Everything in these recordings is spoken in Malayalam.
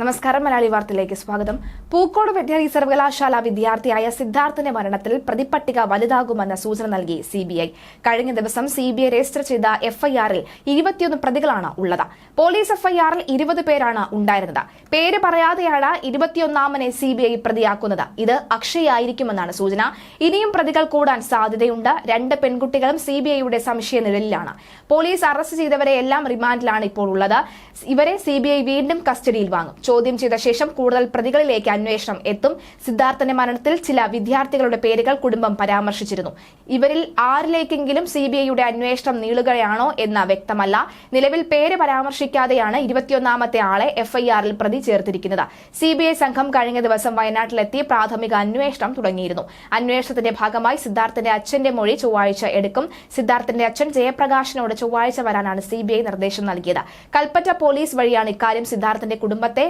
നമസ്കാരം മലയാളി വാർത്തയിലേക്ക് സ്വാഗതം. പൂക്കോട് വെറ്ററിനറി സർവകലാശാല വിദ്യാർത്ഥിയായ സിദ്ധാർത്ഥിന്റെ മരണത്തിൽ പ്രതിപട്ടിക വലുതാകുമെന്ന സൂചന നൽകി സിബിഐ കഴിഞ്ഞ ദിവസം സിബിഐ രജിസ്റ്റർ ചെയ്ത എഫ്ഐആറിൽ ഇരുപത്തിയൊന്ന് പ്രതികളാണ് ഉള്ളത്. പോലീസ് എഫ്ഐആറിൽ ഇരുപത് പേരാണ് ഉണ്ടായിരുന്നത്. പേര് പറയാതെയാണ് ഇരുപത്തിയൊന്നാമനെ സിബിഐ പ്രതിയാക്കുന്നത്. ഇത് അക്ഷയായിരിക്കുമെന്നാണ് സൂചന. ഇനിയും പ്രതികൾ കൂടാൻ സാധ്യതയുണ്ട്. രണ്ട് പെൺകുട്ടികളും സിബിഐയുടെ സംശയ നിഴലിലാണ്. പോലീസ് അറസ്റ്റ് ചെയ്തവരെ എല്ലാം റിമാൻഡിലാണ് ഇപ്പോൾ ഉള്ളത്. ഇവരെ സിബിഐ വീണ്ടും കസ്റ്റഡിയിൽ വാങ്ങും. ചോദ്യം ചെയ്ത ശേഷം കൂടുതൽ പ്രതികളിലേക്ക് അന്വേഷണം എത്തും. സിദ്ധാർത്ഥന്റെ മരണത്തിൽ ചില വിദ്യാർത്ഥികളുടെ പേരുകൾ കുടുംബം പരാമർശിച്ചിരുന്നു. ഇവരിൽ ആരിലേക്കെങ്കിലും ഐയുടെ അന്വേഷണം നീളുകയാണോ എന്ന വ്യക്തമല്ല. നിലവിൽ പേര് പരാമർശിക്കാതെയാണ് ഇരുപത്തിയൊന്നാമത്തെ ആളെ എഫ്ഐആറിൽ പ്രതി ചേർത്തിരിക്കുന്നത്. സി ബി ഐ സംഘം കഴിഞ്ഞ ദിവസം വയനാട്ടിലെത്തി പ്രാഥമിക അന്വേഷണം തുടങ്ങിയിരുന്നു. അന്വേഷണത്തിന്റെ ഭാഗമായി സിദ്ധാർത്ഥന്റെ അച്ഛന്റെ മൊഴി ചൊവ്വാഴ്ച എടുക്കും. സിദ്ധാർത്ഥന്റെ അച്ഛൻ ജയപ്രകാശിനോട് ചൊവ്വാഴ്ച വരാനാണ് സിബിഐ നിർദ്ദേശം നൽകിയത്. കൽപ്പറ്റ പോലീസ് വഴിയാണ് ഇക്കാര്യം സിദ്ധാർത്ഥന്റെ കുടുംബത്തെ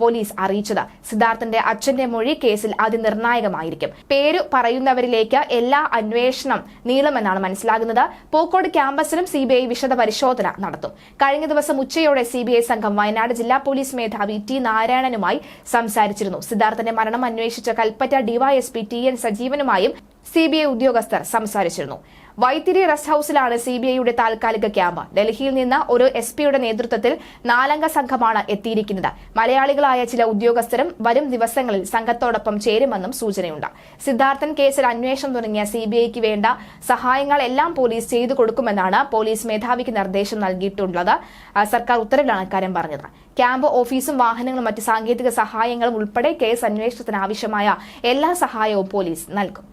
പോലീസ് അറിയിച്ചത്. സിദ്ധാർത്ഥന്റെ അച്ഛന്റെ മൊഴി കേസിൽ അതിനിർണായകമായിരിക്കും. പേരു പറയുന്നവരിലേക്ക് എല്ലാ അന്വേഷണം നീളുമെന്നാണ് മനസ്സിലാകുന്നത്. പൂക്കോട് ക്യാമ്പസിലും സിബിഐ വിശദ പരിശോധന നടത്തും. കഴിഞ്ഞ ദിവസം ഉച്ചയോടെ സിബിഐ സംഘം വയനാട് ജില്ലാ പോലീസ് മേധാവി ടി നാരായണനുമായി സംസാരിച്ചിരുന്നു. സിദ്ധാർത്ഥന്റെ മരണം അന്വേഷിച്ച കൽപ്പറ്റ ഡിവൈഎസ്പി ടി എൻ സജീവനുമായും സി ബി ഐ ഉദ്യോഗസ്ഥർ സംസാരിച്ചിരുന്നു. വൈത്തിരി റെസ്റ്റ് ഹൌസിലാണ് സിബിഐയുടെ താൽക്കാലിക ക്യാമ്പ്. ഡൽഹിയിൽ നിന്ന് ഒരു എസ് പിയുടെ നേതൃത്വത്തിൽ നാലംഗ സംഘമാണ് എത്തിയിരിക്കുന്നത്. മലയാളികളായ ചില ഉദ്യോഗസ്ഥരും വരും ദിവസങ്ങളിൽ സംഘത്തോടൊപ്പം ചേരുമെന്നും സൂചനയുണ്ട്. സിദ്ധാർത്ഥൻ കേസിൽ അന്വേഷണം തുടങ്ങിയ സിബിഐക്ക് വേണ്ട സഹായങ്ങളെല്ലാം പോലീസ് ചെയ്തു കൊടുക്കുമെന്നാണ് പോലീസ് മേധാവിക്ക് നിർദ്ദേശം നൽകിയിട്ടുള്ളത്. സർക്കാർ ഉത്തരവിലാണ് ഇക്കാര്യം പറഞ്ഞത്. ക്യാമ്പ് ഓഫീസും വാഹനങ്ങളും മറ്റ് സാങ്കേതിക സഹായങ്ങളും ഉൾപ്പെടെ കേസ് അന്വേഷണത്തിന് ആവശ്യമായ എല്ലാ സഹായവും പോലീസ് നൽകും.